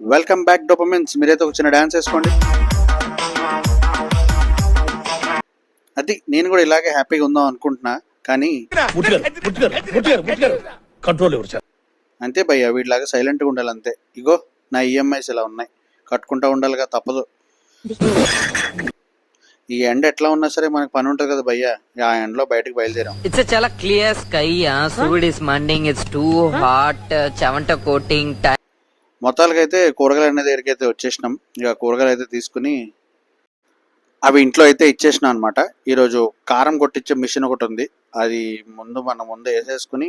Welcome back డోపమిన్స్ మీరైతే ఒక చిన్న డ్యాన్స్ వేసుకోండి. అది నేను కూడా ఇలాగే హ్యాపీగా ఉందాం అనుకుంటున్నా కానీ కంట్రోల్ ఎవరు సార్? అంతే భయ్య వీటిలాగా సైలెంట్గా ఉండాలి అంతే. ఇగో నా ఈఎంఐస్ ఇలా ఉన్నాయి. కట్టుకుంటా ఉండాలిగా తప్పదు. ఈ ఎండ ఎట్లా ఉన్నా సరే మనకు పని ఉంటుంది కదా భయ్య. ఆ ఎండలో బయటకు బయలుదేరాం. ఇట్స్ చాలా క్లియర్ స్కై సూర్యుడ్ ఇస్ మండింగ్ ఇట్స్ టూ హాట్ చెవంట కోటింగ్ మొత్తాలకైతే అయితే కూరగాయలు అనే దగ్గరికి అయితే వచ్చేసినాం. ఇక కూరగాయలు అయితే తీసుకుని అవి ఇంట్లో అయితే ఇచ్చేసినాం అనమాట ఈరోజు కారం కొట్టించే మిషన్ ఒకటి ఉంది. అది ముందు మనం ముందు వేసేసుకుని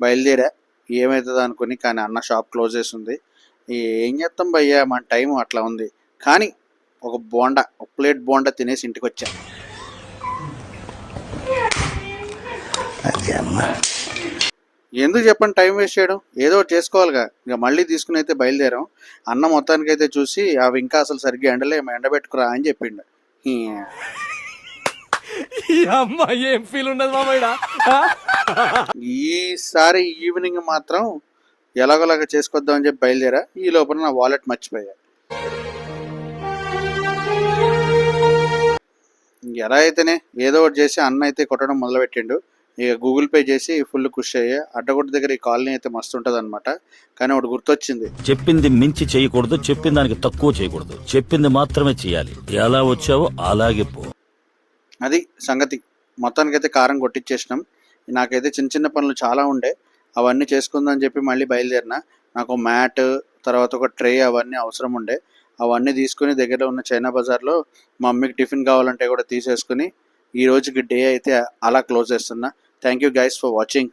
బయలుదేరా. ఏమవుతుందో అనుకుని కానీ అన్న షాప్ క్లోజ్ చేసి ఉంది. ఏం చేస్తాం భయ్యా? మన టైం అట్లా ఉంది. కానీ ఒక బోండా ఒక ప్లేట్ బోండా తినేసి ఇంటికి వచ్చా. ఎందుకు చెప్పండి టైం వేస్ట్ చేయడం? ఏదో ఒకటి చేసుకోవాలిగా. ఇక మళ్ళీ తీసుకుని అయితే బయలుదేరాం. అన్న మొత్తానికి అయితే చూసి అవి ఇంకా అసలు సరిగ్గా ఎండలే ఎండబెట్టుకురా అని చెప్పిండు. ఏం ఫీల్ ఉండదు ఈసారి ఈవినింగ్ మాత్రం ఎలాగోలాగా చేసుకొద్దాం అని చెప్పి బయలుదేరా. ఈ లోపల నా వాలెట్ మర్చిపోయా. ఎలా అయితేనే ఏదో ఒకటి చేసి అన్న అయితే కొట్టడం మొదలుపెట్టిండు. ఇక గూగుల్ పే చేసి ఫుల్ ఖుషి అయ్యా అడ్డగొట్టు దగ్గర ఈ కాలనీ అయితే మస్తు ఉంటుంది అనమాట కానీ ఒకటి గుర్తొచ్చింది. చెప్పింది మించి చేయకూడదు చెప్పిన దానికి తక్కువ చేయకూడదు. చెప్పింది మాత్రమే చేయాలి. ఎలా వచ్చావో అలాగే పో. అది సంగతి. మొత్తానికైతే కారం కొట్టించేసినాం నాకైతే చిన్న చిన్న పనులు చాలా ఉండే. అవన్నీ చేసుకుందాం అని చెప్పి మళ్ళీ బయలుదేరిన. నాకు మ్యాట్ తర్వాత ఒక ట్రే అవన్నీ అవసరం ఉండే. అవన్నీ తీసుకుని దగ్గర ఉన్న చైనా బజార్లో మా మమ్మీకి టిఫిన్ కావాలంటే కూడా తీసేసుకుని ఈ రోజుకి డే అయితే అలా క్లోజ్ చేస్తున్నా. Thank you guys for watching